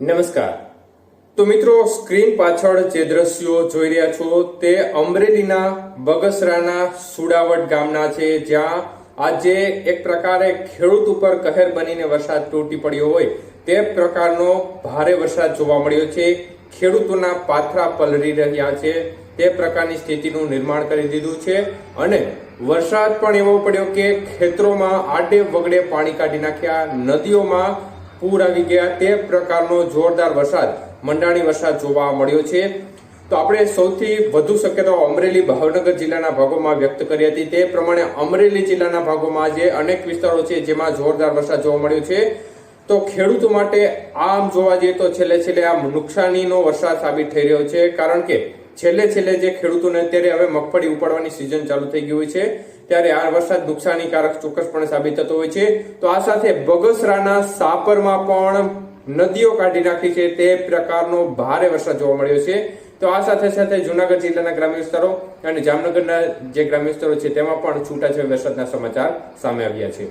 નમસ્કાર. તો મિત્રો, સ્ક્રીન પાછળ જે દ્રશ્યો જોઈ રહ્યા છો તે અમરેલીના બગસરાના સુડાવટ ગામના છે, જ્યાં આજે એક પ્રકારે ખેડૂત ઉપર કહેર બનીને વરસાદ તૂટી પડ્યો હોય તે પ્રકારનો ભારે વરસાદ જોવા મળ્યો છે. ખેડૂતોના પાથરા પલરી રહ્યા છે, તે પ્રકારની સ્થિતિનું નિર્માણ કરી દીધું છે અને વરસાદ પણ એવો પડ્યો કે ખેતરોમાં આડે વગડે પાણી કાઢી નાખ્યા, નદીઓમાં પૂર આવી ગયા તે પ્રકારનો જોરદાર વરસાદ, મંડાણી વરસાદ જોવા મળ્યો છે. તો આપણે સૌથી વધુ શક્યતાઓ અમરેલી ભાવનગર જિલ્લાના ભાગોમાં વ્યક્ત કરી હતી. તે પ્રમાણે અમરેલી જિલ્લાના ભાગોમાં આજે અનેક વિસ્તારો છે જેમાં જોરદાર વરસાદ જોવા મળ્યો છે. તો ખેડૂતો માટે આમ જોવા જઈએ તો છેલ્લે છેલ્લે આ નુકસાનીનો વરસાદ સાબિત થઈ રહ્યો છે. કારણ કે છેલ્લે છેલ્લે જે ખેડૂતોને અત્યારે હવે મગફળી ઉપાડવાની સિઝન ચાલુ થઈ ગઈ હોય છે, ત્યારે આ વરસાદ નુકસાનીકારક ચોક્કસપણે સાબિત થતો હોય છે. તો આ સાથે બગસરાના સાપરમાં પણ નદીઓ કાઢી નાખી છે, તે પ્રકારનો ભારે વરસાદ જોવા મળ્યો છે. તો આ સાથે સાથે જુનાગઢ જિલ્લાના ગ્રામ્ય વિસ્તારો અને જામનગરના જે ગ્રામ્ય વિસ્તારો છે, તેમાં પણ છૂટાછવાયા વરસાદના સમાચાર સામે આવ્યા છે.